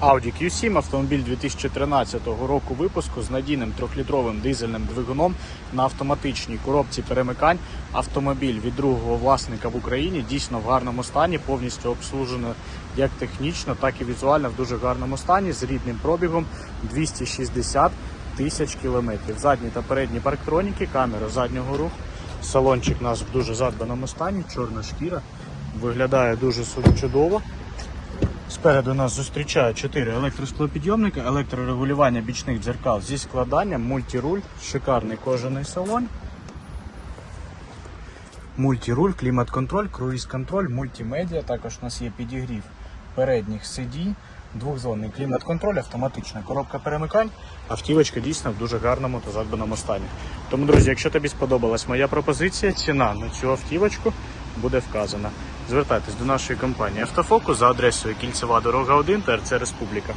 Audi Q7 автомобіль 2013 року випуску з надійним трьохлітровим дизельним двигуном на автоматичній коробці перемикань. Автомобіль від другого власника в Україні дійсно в гарному стані, повністю обслужено як технічно, так і візуально в дуже гарному стані з рідним пробігом 260 тисяч кілометрів. Задні та передні парктроніки, камера заднього руху. Салончик у нас в дуже задбаному стані, чорна шкіра. Виглядає дуже чудово. Спереду нас зустрічає 4 електросклопідйомника, електрорегулювання бічних дзеркал зі складанням, мультируль, шикарний кожаний салон. Мультируль, клімат-контроль, круїз-контроль, мультимедіа. Також у нас є підігрів передніх сидінь, двохзонний клімат-контроль, автоматична коробка перемикань. Автівочка дійсно в дуже гарному та задбаному стані. Тому, друзі, якщо тобі сподобалась моя пропозиція, ціна на цю автівочку буде вказана. Звертайтесь до нашої компанії Автофокус за адресою Кільцева дорога 1 ТРЦ Республіка.